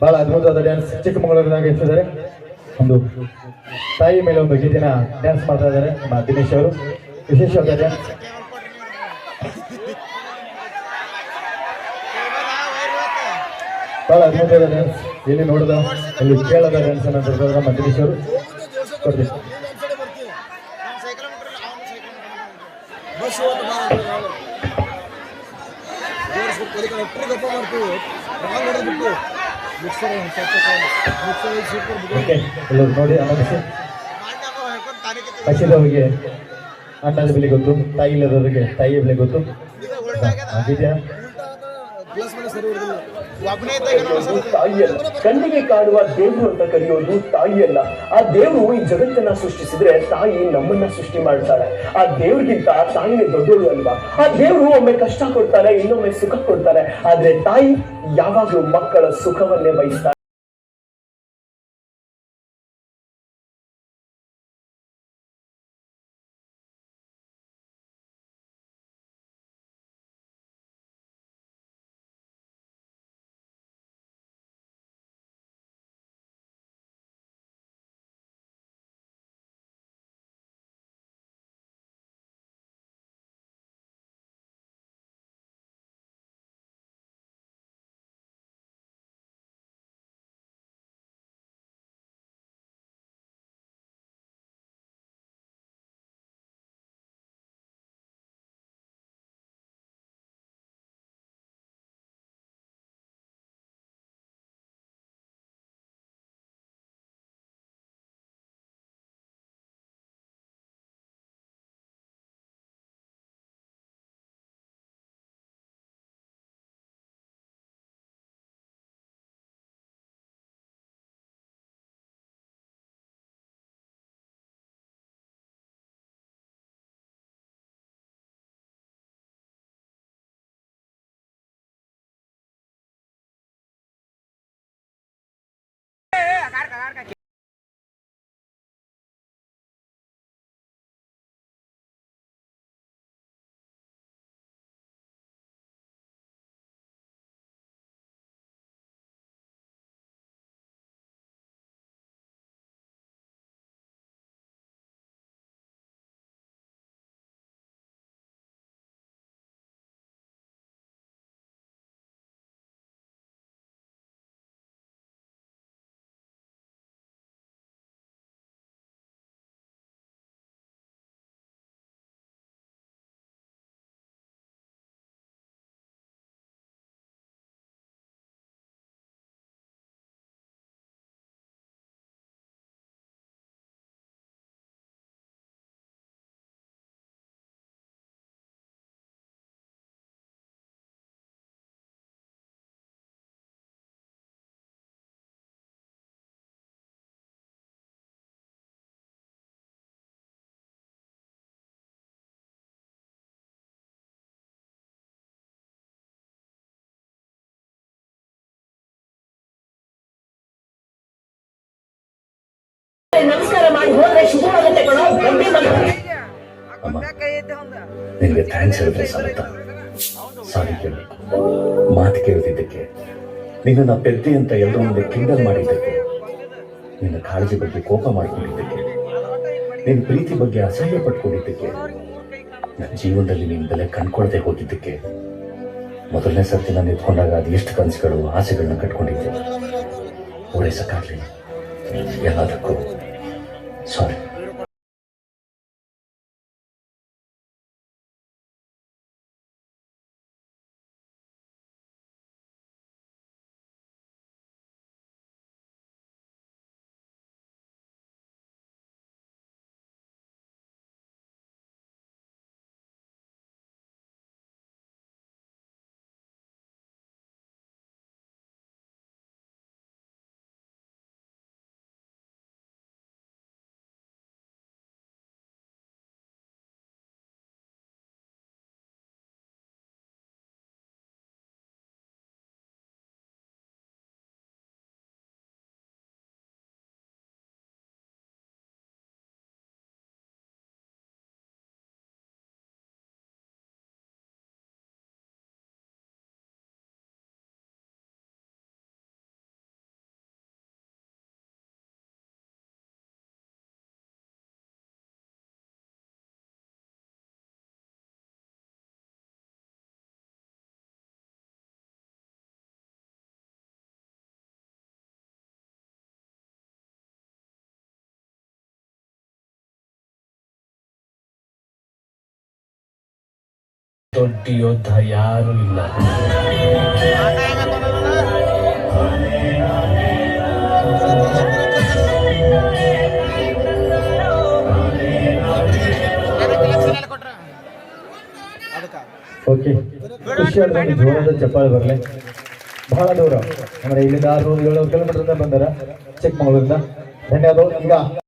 ಬಹಳ ಅದ್ಭುತವಾದ ಡ್ಯಾನ್ಸ್ ಚಿಕ್ಕಮಗಳೂರಿನಾಗ ಇರ್ತಿದ್ದಾರೆ ಒಂದು ತಾಯಿ ಮೇಲೆ ಒಂದು ಗೀತಿನ ಡ್ಯಾನ್ಸ್ ಮಾಡ್ತಾ ಇದ್ದಾರೆ ನಮ್ಮ ದಿನೇಶ್ ಅವರು. ವಿಶೇಷವಾದ ಡ್ಯಾನ್ಸ್ ಬಹಳ ಅದ್ಭುತವಾದ ಡ್ಯಾನ್ಸ್ ಎಲ್ಲಿ ನೋಡಿದ ಅಲ್ಲಿ ಕೇಳದ ಡ್ಯಾನ್ಸ್ ಅನ್ನ ನಮ್ಮ ದಿನೇಶ್ ಅವರು. ಕೊಡ್ತೀವಿ ನೋಡಿ ಹಸಿದವರಿಗೆ ಅಣ್ಣದ ಬೆಲೆ ಗೊತ್ತು ತಾಯಿ ಇಲ್ಲದವರಿಗೆ ತಾಯಿಯ ಬೆಲೆ ಗೊತ್ತು. ಆಗಿದೆಯಾ ಕಣ್ಣಿಗೆ ಕಾಡುವ ದೇವರು ಅಂತ ಕರೆಯೋದು ತಾಯಿಯಲ್ಲ. ಆ ದೇವರು ಈ ಜಗತ್ತನ್ನ ಸೃಷ್ಟಿಸಿದ್ರೆ ತಾಯಿ ನಮ್ಮನ್ನ ಸೃಷ್ಟಿ ಮಾಡ್ತಾಳೆ. ಆ ದೇವ್ರಿಗಿಂತ ತಾಯಿನೇ ದೊಡ್ಡೋಳು ಅಲ್ವಾ? ಆ ದೇವರು ಒಮ್ಮೆ ಕಷ್ಟ ಕೊಡ್ತಾರೆ ಇನ್ನೊಮ್ಮೆ ಸುಖ ಕೊಡ್ತಾರೆ ಆದ್ರೆ ತಾಯಿ ಯಾವಾಗ್ಲೂ ಮಕ್ಕಳ ಸುಖವನ್ನೇ ಬಯಸ್ತಾರೆ ಗಂಭೀರ ನಿನಗೆ ಥ್ಯಾಂಕ್ಸ್ ಹೇಳಿದ್ರೆ ಸಾಲತ್ತ? ಸಾರಿ ಕೇಳಿ. ಮಾತು ಕೇಳ್ತಿದ್ದಕ್ಕೆ. ನಿನ್ನ ಪೆದ್ದೆ ಅಂತ ಎಲ್ಲರ ಮುಂದೆ ಕಿಂಡಲ್ ಮಾಡಿದ್ದಕ್ಕೆ. ನಿನ್ನ ಕಾಳಜಿ ಬಗ್ಗೆ ಕೋಪ ಮಾಡ್ಕೊಂಡಿದ್ದಕ್ಕೆ. ನಿನ್ನ ಪ್ರೀತಿ ಬಗ್ಗೆ ಅಸಹ್ಯ ಪಟ್ಕೊಂಡಿದ್ದಕ್ಕೆ. ನನ್ನ ಜೀವನದಲ್ಲಿ ನಿನ್ನ ಬೆಲೆ ಕಂಡ್ಕೊಳ್ದೆ ಹೋಗಿದ್ದಕ್ಕೆ. ಮೊದಲನೇ ಸರ್ತಿ ನಾನು ನಿಂತ್ಕೊಂಡಾಗ ಅದು ಎಷ್ಟು ಕನಸುಗಳು, ಆಸೆಗಳನ್ನ ಕಟ್ಕೊಂಡಿದ್ದೆ. ಓಡೈಸಕ್ಕಾಗ್ಲಿಲ್ಲ. ಎಲ್ಲದಕ್ಕೂ ಸಾರಿ ದೊಡ್ಡ ಯೋಧ ಯಾರು ಇಲ್ಲ. ಓಕೆ ಜೋರಾದ ಚಪ್ಪಾಳೆ ಬರಲಿ. ಬಹಳ ದೂರ ಅಂದ್ರೆ ಇಲ್ಲಿಂದ ಆರು ಏಳು ಕಿಲೋಮೀಟರ್ ಬಂದಾರ ಚಿಕ್ಕಮಗಳೂರಿಂದ. ಧನ್ಯವಾದಗಳು. ಈಗ